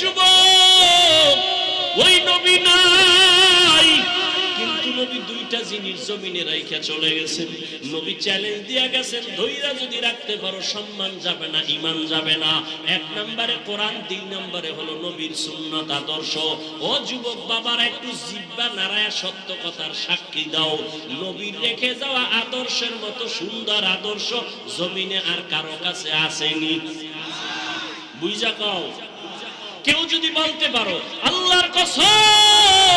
যুবক, ওই নবী নাই। কিন্তু নবী দুইটা জিনিস জমিনে রাইখা চলে গেছেন। নবী চ্যালেঞ্জ গেছেন, ধৈরা যদি রাখতে পারো, সম্মান যাবে না ইমান যাবে না। এক নম্বরে কোরআন, তিন নম্বরে হলো নবীর সুন্নত আদর্শ। ও যুবক বাবার, একটু জিব্বা নারায়া সত্য কথার সাক্ষী দাও। নবীর রেখে যাওয়া আদর্শের মতো সুন্দর আদর্শ জমিনে আর কারও কাছে আসেনি। বুঝা কও? কেউ যদি বলতে পারো আল্লাহর কসম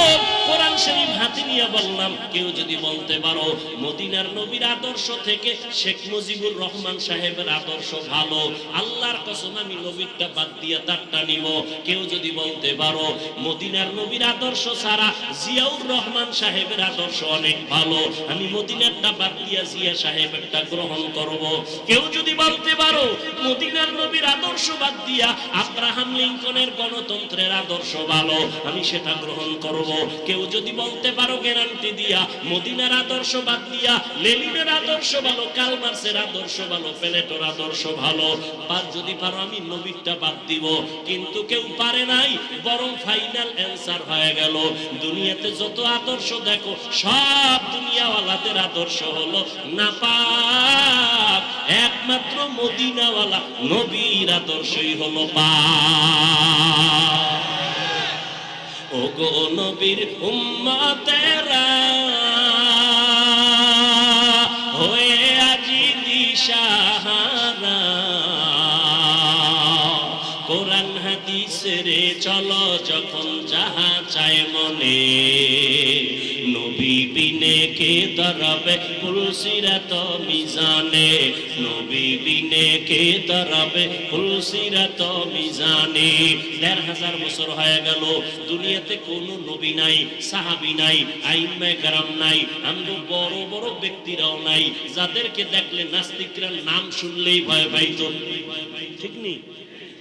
বললাম কেউ যদি বলতে পারো মদিনার নবীর আদর্শ থেকে শেখ মুজিবুর রহমান সাহেবের আদর্শ ভালো, আল্লাহর কসম আমি নবীরটা বাদ দিয়ে তারটা নিব। কেউ যদি বলতে পারো মদিনার নবীর আদর্শ ছাড়া জিয়াউর রহমান সাহেবের আদর্শ অনেক ভালো, আমি মদিনারটা বাদ দিয়া জিয়া সাহেবেরটা গ্রহণ করব। কেউ যদি বলতে পারো মদিনার নবীর আদর্শ বাদ দিয়া আব্রাহাম লিঙ্কনের গণতন্ত্রের আদর্শ ভালো, আমি সেটা গ্রহণ করব। কেউ যদি বলতে পারো গ্যারান্টি দিয়া, মদিনার আদর্শ বাদ দিয়া, লেনিনের আদর্শ ভালো, কালমার্সের আদর্শ ভালো, প্লেটোর আদর্শ ভালো। বা যদি পারো, আমি নবীরটা বাদ দিব। কিন্তু কেউ পারে নাই, বরং ফাইনাল অ্যান্সার হয়ে গেল। দুনিয়াতে যত আদর্শ দেখো, সব দুনিয়াওয়ালাদের আদর্শ হলো না পাক একমাত্র মদিনাওয়ালা নবীর আদর্শই হলো পাক। ও গো নবীর উম্মতেরা, হয়ে আজি দিশাহারা। কোরআন হাদিসের চলো যখন যাহা চায় মনে, নবী বিনে কে দরবে পুলসিরাত মিজানে নবী দাঁড়াবে পুলসিরাত মিজানে। দেড় হাজার বছর হয়ে গেল, দুনিয়াতে কোনো নবী নাই, সাহাবি নাই আইম্মে গ্রাম নাই আমি বড় বড় ব্যক্তিরাও নাই, যাদেরকে দেখলে নাস্তিকরা নাম শুনলেই ভয় পাইত। ঠিক নেই?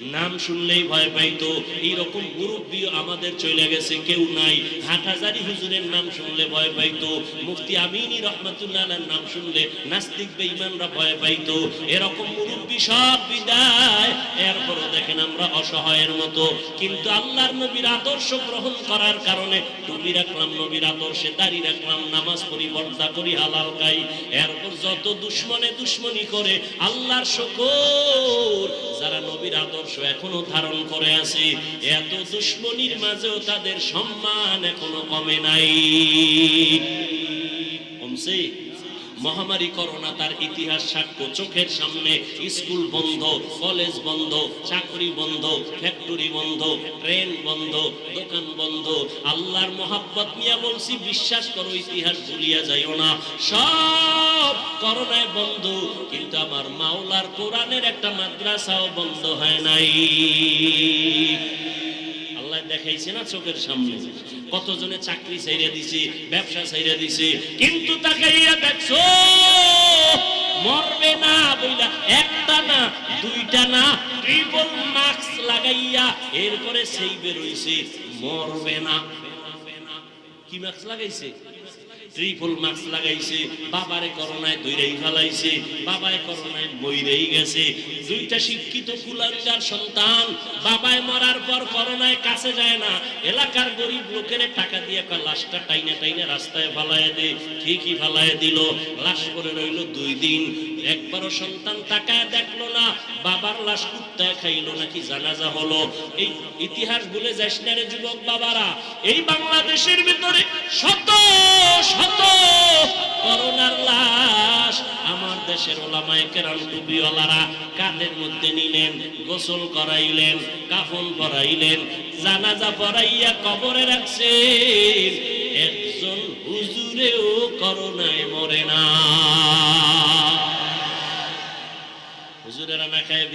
নাম শুনলেই ভয় পাইতো। এইরকম মুরব্বী আমাদের চলে গেছে, কেউ নাই। হাটহাজারি হুজুরের নাম শুনলে ভয় পাইতো। মুফতি আমিনী রহমাতুল্লাহ নাম শুনলে নাস্তিক বেঈমানরা ভয় পাইতো। এরকম মুরব্বী সব বিদায়। এরপরও দেখেন আমরা অসহায়ের মতো। কিন্তু আল্লাহর নবীর আদর্শ গ্রহণ করার কারণে টুপি রাখলাম, নবীর আদর্শে দাড়ি রাখলাম, নামাজ পড়ি বর্দা করি, হালাল খাই। এরপর যত দুশ্মনে দুশ্মনী করে, আল্লাহর শকর, যারা নবীর আদর্শ এখনও ধারণ করে আছে। এত দুশ্মনির মাঝেও তাদের সম্মান এখনও কমে নাই। কমছে? মহামারী করোনা তার ইতিহাস সাক্ষ্য। চোখের সামনে স্কুল বন্ধ, কলেজ বন্ধ, চাকরি বন্ধ, ফ্যাক্টরি বন্ধ, ট্রেন বন্ধ, দোকান বন্ধ। আল্লাহর মোহাব্বত নিয়ে বলছি, বিশ্বাস করো, ইতিহাস ভুলিয়া যাইও না। সব করোনায় বন্ধ, কিন্তু আমার মাওলার কোরআনের একটা মাদ্রাসাও বন্ধ হয় নাই। দেখাইছে না চোখের সামনে? কতজনে চাকরি ছাইরা দিছে, ব্যবসা ছাইরা দিছে, কিন্তু তাকাইয়া দেখছ, মরবে না বইলা একটা না, দুইটা না ট্রিপল মাস্ক লাগাইয়া এরপরে সেই বেরোইছে মরবে না। কি মাস্ক লাগাইছে? ট্রিপল মাস্ক লাগাইছে, বাবারে করোনায় দৈরাই ফেলাইছে, বাবায় করোনায় মইরেই গেছে। দুইটা শিক্ষিত কুলাঙ্গার সন্তান, বাবায় মরার পর করোনায় কাছে যায় না। এলাকার গরিব লোকের টাকা দিয়ে লাশটা টাইনে টাইনে রাস্তায় ফালায় দে, ঠিকই ফালায় দিল। লাশ পরে রইল দুই দিন। একবারও সন্তান না বাবার লাশ কুত্তায় খাইলো নাকি জানাজা হলো? এই ইতিহাস ভুলে যাস না রে যুবক বাবারা। এই বাংলাদেশের ভিতরে শত শত করোনার লাশ আমার দেশের ওলামায় কেরাম টুপিওয়ালারা কাঁধের মধ্যে নিলেন, গোসল করাইলেন, কাফন পরাইলেন, জানাজা পরাইয়া কবরে রাখছেন। HIV.